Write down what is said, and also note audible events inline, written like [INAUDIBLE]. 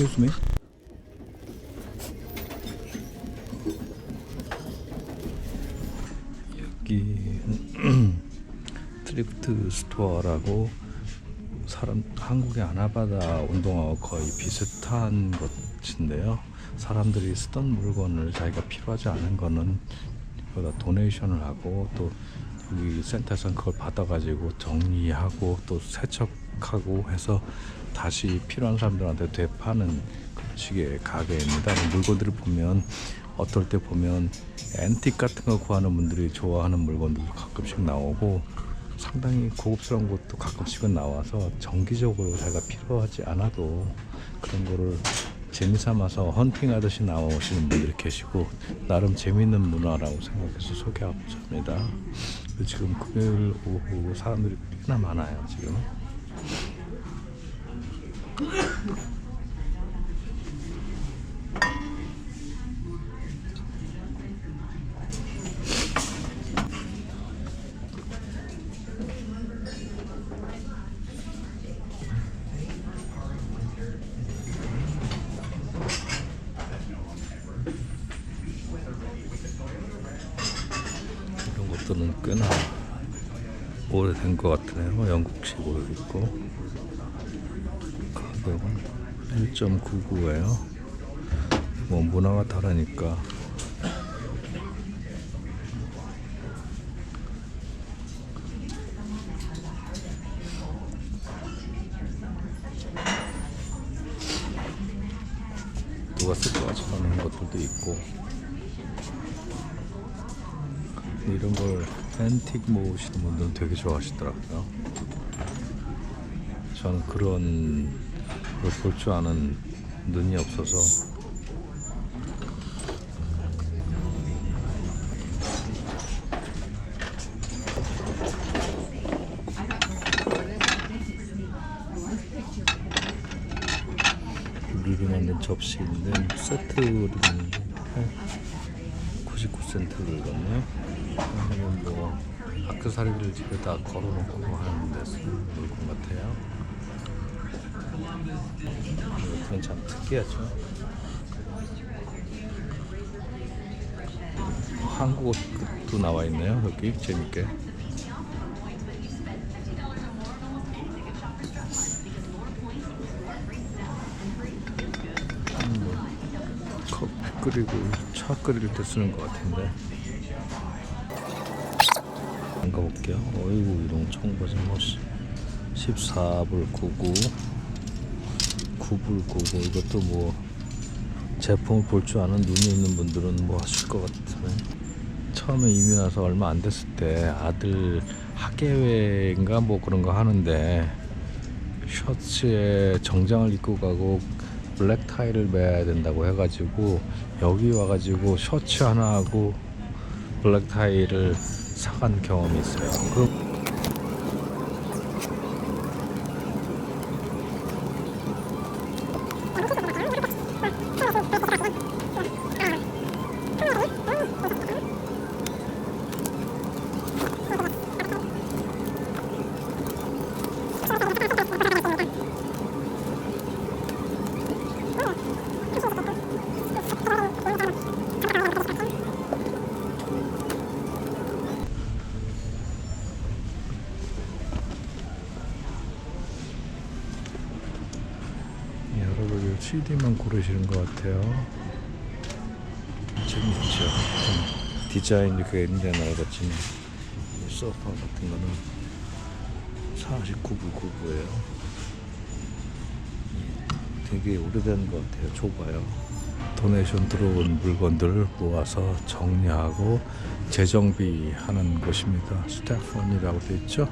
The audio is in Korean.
Me. 여기 [CLEARS THROAT] 트리프트 스토어라고 사람 한국의 아나바다 운동화와 거의 비슷한 곳인데요. 사람들이 쓰던 물건을 자기가 필요하지 않은 거는 여기다 도네이션을 하고 또 여기 센터에서 그걸 받아가지고 정리하고 또 세척하고 해서 다시 필요한 사람들한테 되파는 그런 식의 가게입니다. 물건들을 보면 어떨 때 보면 앤틱 같은 거 구하는 분들이 좋아하는 물건들도 가끔씩 나오고 상당히 고급스러운 것도 가끔씩은 나와서 정기적으로 자기가 필요하지 않아도 그런 거를 재미삼아서 헌팅하듯이 나오시는 분들이 계시고 나름 재밌는 문화라고 생각해서 소개하고 있습니다. 지금 금요일 오후 사람들이 꽤나 많아요 지금. 것들은 꽤나 오래된 것 같네요. 영국식으로 있고 가격은 1.99예요. 뭐 문화가 다르니까 누가 쓸 것 같지 않은 것들도 있고 이런 걸 앤틱 모으시는 분들은 되게 좋아하시더라고요. 저는 그런 걸 볼 줄 아는 눈이 없어서 미리 만든 접시인데 세트로 99센트를 걷네요. 아니면 뭐 아크사리를 집에다 걸어놓고 하는 데 쓰는 물건 같아요. 이건 참 특이하죠. 한국어도 나와 있네요. 여기 재밌게. 끓이고 차 끓일 때 쓰는 것 같은데. 안 가볼게요. 어이구 이런 청바지 뭐 14불 99 9불 99 이것도 뭐 제품을 볼 줄 아는 눈이 있는 분들은 뭐 하실 것 같으면 처음에 이민 와서 얼마 안 됐을 때 아들 학예회인가 뭐 그런 거 하는데 셔츠에 정장을 입고 가고 블랙 타이를 매야 된다고 해가지고 여기 와가지고 셔츠 하나 하고 블랙 타이를 사간 경험이 있어요. 그여 CD만 고르시는 것 같아요. 재밌죠. 좀 디자인이 굉장히 넓었지만 이 소파 같은 거는 49불 99예요. 되게 오래된 것 같아요. 좁아요. 도네이션 들어온 물건들을 모아서 정리하고 재정비하는 곳입니다. 스태폰이라고 되어 있죠.